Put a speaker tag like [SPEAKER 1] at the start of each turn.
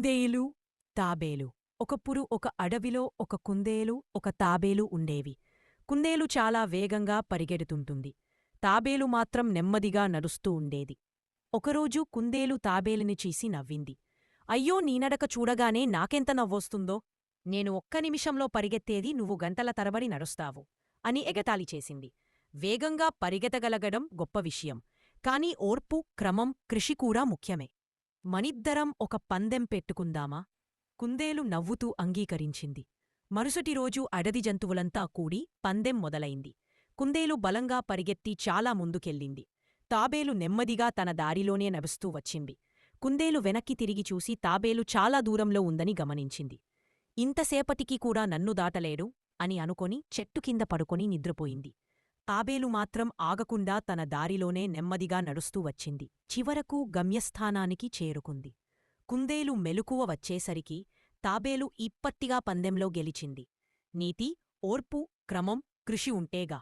[SPEAKER 1] కుందేలు తాబేలు. ఒకప్పుడు ఒక అడవిలో ఒక కుందేలు ఒక తాబేలు ఉండేవి. కుందేలు చాలా వేగంగా పరిగెడుతుంటుంది. తాబేలు మాత్రం నెమ్మదిగా నడుస్తూ ఉండేది. ఒకరోజు కుందేలు తాబేలుని చీసి నవ్వింది. అయ్యో నీనడక చూడగానే నాకెంత నవ్వొస్తుందో? నేను ఒక్క నిమిషంలో పరిగెత్తేది నువ్వు గంటల తరబడి నడుస్తావు అని ఎగతాళి చేసింది. వేగంగా పరిగెతగలగడం గొప్ప విషయం. కాని ఓర్పు క్రమం కృషి కూడా ముఖ్యమే. మనిద్దరం ఒక పందెం పెట్టుకుందామా? కుందేలు నవ్వుతూ అంగీకరించింది. మరుసటి రోజు అడవి జంతువులంతా కూడి పందెం మొదలైంది. కుందేలు బలంగా పరిగెత్తి చాలా ముందుకెళ్ళింది. తాబేలు నెమ్మదిగా తన దారిలోనే నడుస్తూ వచ్చింది. కుందేలు వెనక్కి తిరిగి చూసి తాబేలు చాలా దూరంలో ఉందని గమనించింది. ఇంతసేపటికి కూడా నన్ను దాటలేడు అని అనుకొని చెట్టు కింద పడుకొని నిద్రపోయింది. తాబేలు మాత్రం ఆగకుండా తన దారిలోనే నెమ్మదిగా నడుస్తూ వచ్చింది. చివరకు గమ్యస్థానానికి చేరుకుంది. కుందేలు మెలకువ వచ్చేసరికి తాబేలు ఇప్పట్టిగా పందెంలో గెలిచింది. నీతి ఓర్పు క్రమం కృషి ఉంటేగా